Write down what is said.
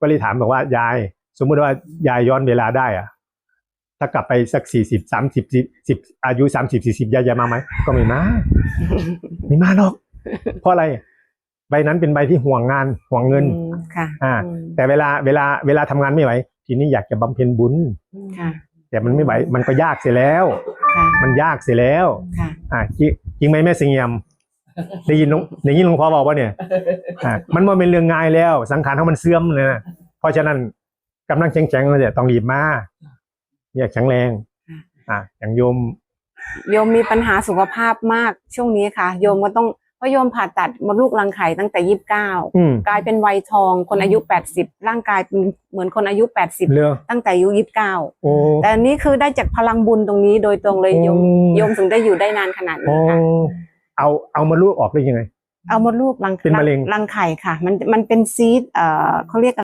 ก็เลยถามบอกว่ายาย สมมุติว่ายายย้อนเวลาได้อะถ้ากลับไปสักสี่สิบสามสิบสิบอายุสามสิบสี่สิบยายจะมาไหมก็ไม่มาไม่มาหรอก เพราะอะไร ใบนั้นเป็นใบที่ห่วงงานห่วงเงินอืมค่ะอ่าอืมแต่เวลาเวลาเวลาทำงานไม่ไหวทีนี้อยากจะบำเพ็ญบุญค่ะ แต่มันไม่ไหวมันก็ยากเสียแล้วค่ะมันยากเสียแล้วค่ะอ่าจริงจริงไหมแม่สิงเงียม ได้ยินหลวงได้ยินหลวงพ่อบอกว่าเนี่ยอ่ามันว่าเป็นเรื่องง่ายแล้ว สังขารของมันเสื่อมเลยนะเพราะฉะนั้นกำลังแข็งๆเนี่ยต้องรีบมาอยากแข็งแรง อ่าอย่างโยมโยมมีปัญหาสุขภาพมากช่วงนี้ค่ะ โยมก็ต้องเพราะโยมผ่าตัดมดลูกรังไข่ตั้งแต่ยี่สิบเก้าอืม กลายเป็นวัยทองคนอายุแปดสิบร่างกายเป็นเหมือนคนอายุแปดสิบเรือตั้งแต่อายุยี่สิบเก้าโอ้ แต่อันนี้คือได้จากพลังบุญตรงนี้โดยตรงเลยโยมโอ้โยมถึงได้อยู่ได้นานขนาดโอ้นี้ค่ะ เอาเอามาลูกออกได้ยังไง เอามดลูกรังเป็นมะเร็ง รังไข่ค่ะ มันมันเป็นซีดเอ่อเขาเรียก